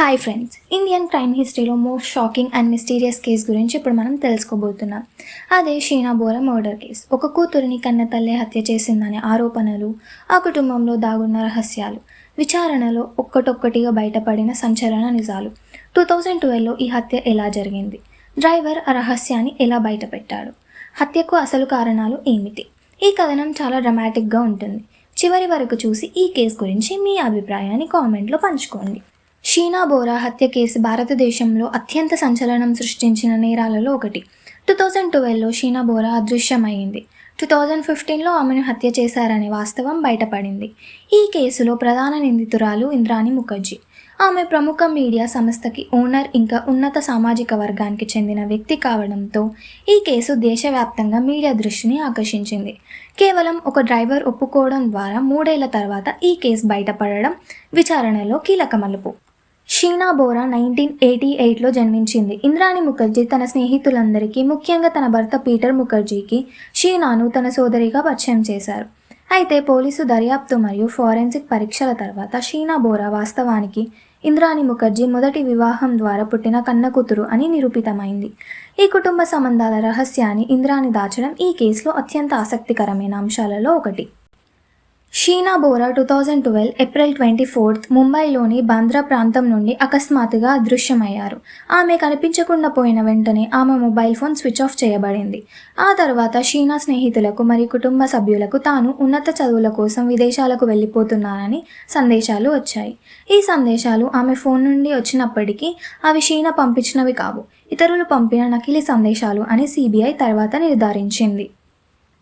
Hi friends Indian crime హిస్టరీలో most shocking and mysterious case గురించి ఇప్పుడు మనం తెలుసుకోబోతున్నాం. అదే షీనా బోరా మర్డర్ కేస్ ఒక కూతురిని కన్న తల్లే హత్య చేసిందనే ఆరోపణలు ఆ కుటుంబంలో దాగున్న రహస్యాలు విచారణలో ఒక్కటొక్కటిగా బయటపడిన సంచలన నిజాలు. టూ థౌజండ్ ట్వెల్వ్లో ఈ హత్య ఎలా జరిగింది? డ్రైవర్ ఆ రహస్యాన్ని ఎలా బయటపెట్టాడు? హత్యకు అసలు కారణాలు ఏమిటి? ఈ కథనం చాలా డ్రమాటిక్గా ఉంటుంది. చివరి వరకు చూసి ఈ కేసు గురించి మీ అభిప్రాయాన్ని కామెంట్లో పంచుకోండి. షీనా బోరా హత్య కేసు భారతదేశంలో అత్యంత సంచలనం సృష్టించిన నేరాలలో ఒకటి. టూ థౌజండ్ ట్వెల్వ్లో షీనా బోరా అదృశ్యమైంది టూ థౌజండ్ ఫిఫ్టీన్లో ఆమెను హత్య చేశారనే వాస్తవం బయటపడింది. ఈ కేసులో ప్రధాన నిందితురాలు ఇంద్రాణి ముఖర్జీ. ఆమె ప్రముఖ మీడియా సంస్థకి ఓనర్ ఇంకా ఉన్నత సామాజిక వర్గానికి చెందిన వ్యక్తి కావడంతో ఈ కేసు దేశవ్యాప్తంగా మీడియా దృష్టిని ఆకర్షించింది. కేవలం ఒక డ్రైవర్ ఒప్పుకోవడం ద్వారా మూడేళ్ళ తర్వాత ఈ కేసు బయటపడడం విచారణలో కీలక మలుపు షీనా బోరా నైన్టీన్ ఎయిటీ ఎయిట్లో జన్మించింది. ఇంద్రాణి ముఖర్జీ తన స్నేహితులందరికీ ముఖ్యంగా తన భర్త పీటర్ ముఖర్జీకి షీనాను తన సోదరిగా పరిచయం చేశారు. అయితే పోలీసు దర్యాప్తు మరియు ఫోరెన్సిక్ పరీక్షల తర్వాత షీనా బోరా వాస్తవానికి ఇంద్రాణి ముఖర్జీ మొదటి వివాహం ద్వారా పుట్టిన కన్న కూతురు అని నిరూపితమైంది. ఈ కుటుంబ సంబంధాల రహస్యాన్ని ఇంద్రాణి దాచడం ఈ కేసులో అత్యంత ఆసక్తికరమైన అంశాలలో ఒకటి. Sheena Bora two thousand twelve April twenty fourth ముంబైలోని బాంద్రా ప్రాంతం నుండి అకస్మాత్తుగా అదృశ్యమయ్యారు. ఆమె కనిపించకుండా పోయిన వెంటనే ఆమె మొబైల్ ఫోన్ స్విచ్ ఆఫ్ చేయబడింది. ఆ తర్వాత షీనా స్నేహితులకు మరియు కుటుంబ సభ్యులకు తాను ఉన్నత చదువుల కోసం విదేశాలకు వెళ్ళిపోతున్నానని సందేశాలు వచ్చాయి. ఈ సందేశాలు ఆమె ఫోన్ నుండి వచ్చినప్పటికీ అవి షీనా పంపించినవి కావు. ఇతరులు పంపిన నకిలీ సందేశాలు అని సిబిఐ తర్వాత నిర్ధారించింది.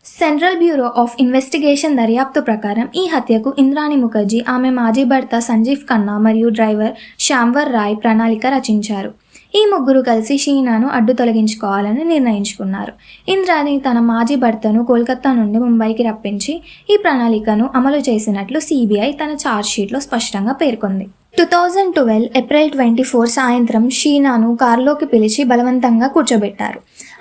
సెంట్రల్ బ్యూరో ఆఫ్ ఇన్వెస్టిగేషన్ దర్యాప్తు ప్రకారం ఈ హత్యకు ఇంద్రాణి ముఖర్జీ ఆమె మాజీ భర్త సంజీవ్ ఖన్నా మరియు డ్రైవర్ శ్యాంవర్ రాయ్ ప్రణాళిక రచించారు. ఈ ముగ్గురు కలిసి షీనాను అడ్డు తొలగించుకోవాలని నిర్ణయించుకున్నారు. ఇంద్రాణి తన మాజీ భర్తను కోల్కతా నుండి ముంబైకి రప్పించి ఈ ప్రణాళికను అమలు చేసినట్లు సిబిఐ తన ఛార్జ్షీట్లో స్పష్టంగా పేర్కొంది. Two thousand twelve April twenty four సాయంత్రం షీనాను కారులోకి పిలిచి బలవంతంగా కూర్చోబెట్టారు.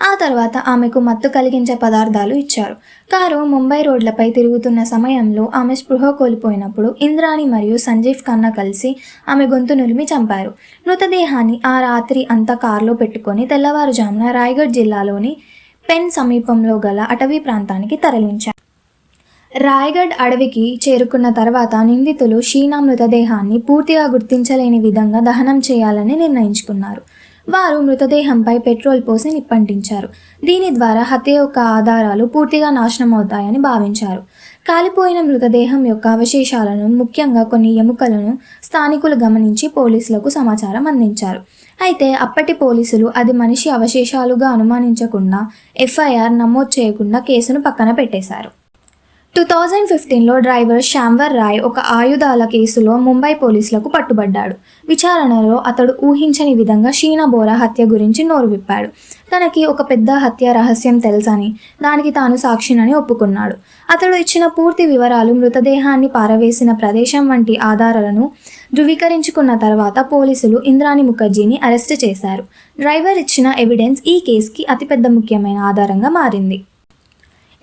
ఆ తర్వాత ఆమెకు మత్తు కలిగించే పదార్థాలు ఇచ్చారు. కారు ముంబై రోడ్లపై తిరుగుతున్న సమయంలో ఆమె స్పృహ కోల్పోయినప్పుడు ఇంద్రాణి మరియు సంజీవ్ ఖన్నా కలిసి ఆమె గొంతు నులిమి చంపారు. మృతదేహాన్ని ఆ రాత్రి అంతా కారులో పెట్టుకొని తెల్లవారుజామున రాయగఢ్ జిల్లాలోని పెన్ సమీపంలో గల అటవీ ప్రాంతానికి తరలించారు. రాయగఢ్ అడవికి చేరుకున్న తర్వాత నిందితులు షీనా మృతదేహాన్ని పూర్తిగా గుర్తించలేని విధంగా దహనం చేయాలని నిర్ణయించుకున్నారు. వారు మృతదేహంపై పెట్రోల్ పోసి నిప్పంటించారు. దీని ద్వారా హత్య యొక్క ఆధారాలు పూర్తిగా నాశనం అవుతాయని భావించారు. కాలిపోయిన మృతదేహం యొక్క అవశేషాలను ముఖ్యంగా కొన్ని ఎముకలను స్థానికులు గమనించి పోలీసులకు సమాచారం అందించారు. అయితే అప్పటి పోలీసులు అది మనిషి అవశేషాలుగా అనుమానించకుండా ఎఫ్ఐఆర్ నమోదు చేయకుండా కేసును పక్కన పెట్టేశారు. టూ థౌజండ్ ఫిఫ్టీన్లో డ్రైవర్ శ్యాంవర్ రాయ్ ఒక ఆయుధాల కేసులో ముంబై పోలీసులకు పట్టుబడ్డాడు. విచారణలో అతడు ఊహించని విధంగా షీనా బోరా హత్య గురించి నోరు విప్పాడు. తనకి ఒక పెద్ద హత్య రహస్యం తెలుసని దానికి తాను సాక్షినని ఒప్పుకున్నాడు. అతడు ఇచ్చిన పూర్తి వివరాలు మృతదేహాన్ని పారవేసిన ప్రదేశం వంటి ఆధారాలను ధృవీకరించుకున్న తర్వాత పోలీసులు ఇంద్రాణి ముఖర్జీని అరెస్ట్ చేశారు. డ్రైవర్ ఇచ్చిన ఎవిడెన్స్ ఈ కేసుకి అతిపెద్ద ముఖ్యమైన ఆధారంగా మారింది.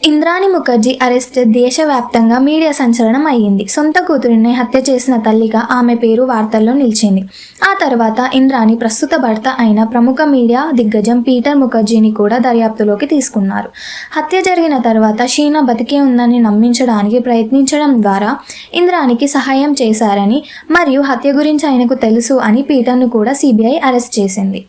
ఇంద్రాణి ముఖర్జీ అరెస్ట్ దేశవ్యాప్తంగా మీడియా సంచలనం అయ్యింది. సొంత కూతురిని హత్య చేసిన తల్లిగా ఆమె పేరు వార్తల్లో నిలిచింది. ఆ తర్వాత ఇంద్రాణి ప్రస్తుత భర్త అయిన ప్రముఖ మీడియా దిగ్గజం పీటర్ ముఖర్జీని కూడా దర్యాప్తులోకి తీసుకున్నారు. హత్య జరిగిన తర్వాత షీనా బతికే ఉందని నమ్మించడానికి ప్రయత్నించడం ద్వారా ఇంద్రానికి సహాయం చేశారని మరియు హత్య గురించి ఆయనకు తెలుసు అని పీటర్ను కూడా సిబిఐ అరెస్ట్ చేసింది.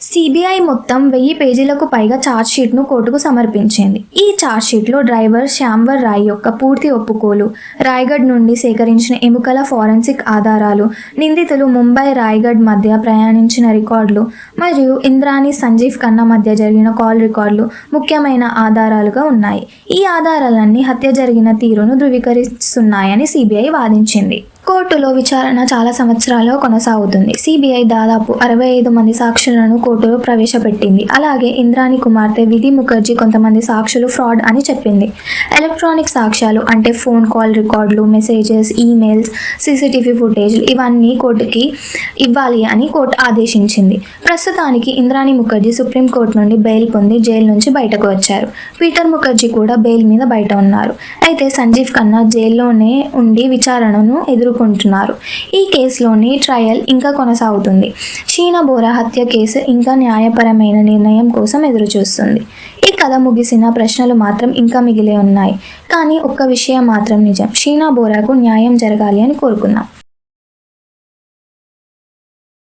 సిబిఐ మొత్తం వెయ్యి పేజీలకు పైగా ఛార్జ్షీట్ను కోర్టుకు సమర్పించింది. ఈ ఛార్జ్షీట్లో డ్రైవర్ శ్యాంవర్ రాయ్ యొక్క పూర్తి ఒప్పుకోలు రాయ్గఢ్ నుండి సేకరించిన ఎముకల ఫారెన్సిక్ ఆధారాలు నిందితులు ముంబై రాయ్గఢ్ మధ్య ప్రయాణించిన రికార్డులు మరియు ఇంద్రాణి సంజీవ్ ఖన్నా మధ్య జరిగిన కాల్ రికార్డులు ముఖ్యమైన ఆధారాలుగా ఉన్నాయి. ఈ ఆధారాలన్నీ హత్య జరిగిన తీరును ధృవీకరిస్తున్నాయని సిబిఐ వాదించింది. కోర్టులో విచారణ చాలా సంవత్సరాలు కొనసాగుతుంది. సిబిఐ దాదాపు అరవై ఐదు మంది సాక్షులను కోర్టులో ప్రవేశపెట్టింది. అలాగే ఇంద్రాణి కుమార్తె విధి ముఖర్జీ కొంతమంది సాక్షులు ఫ్రాడ్ అని చెప్పింది. ఎలక్ట్రానిక్ సాక్ష్యాలు అంటే ఫోన్ కాల్ రికార్డులు మెసేజెస్ ఈమెయిల్స్ సీసీటీవీ ఫుటేజ్ ఇవన్నీ కోర్టుకి ఇవ్వాలి అని కోర్టు ఆదేశించింది. ప్రస్తుతానికి ఇంద్రాణి ముఖర్జీ సుప్రీంకోర్టు నుండి బెయిల్ పొంది జైలు నుంచి బయటకు వచ్చారు. పీటర్ ముఖర్జీ కూడా బెయిల్ మీద బయట ఉన్నారు. అయితే సంజీవ్ ఖన్నా జైల్లోనే ఉండి విచారణను ఎదురు ఎదుర్కొంటున్నారు ఈ కేసులోని ట్రయల్ ఇంకా కొనసాగుతుంది. షీనా బోరా హత్య కేసు ఇంకా న్యాయపరమైన నిర్ణయం కోసం ఎదురుచూస్తుంది. ఈ కథ ముగిసిన ప్రశ్నలు మాత్రం ఇంకా మిగిలే ఉన్నాయి. కానీ ఒక్క విషయం మాత్రం నిజం. షీనా బోరాకు న్యాయం జరగాలి అని కోరుకున్నాం.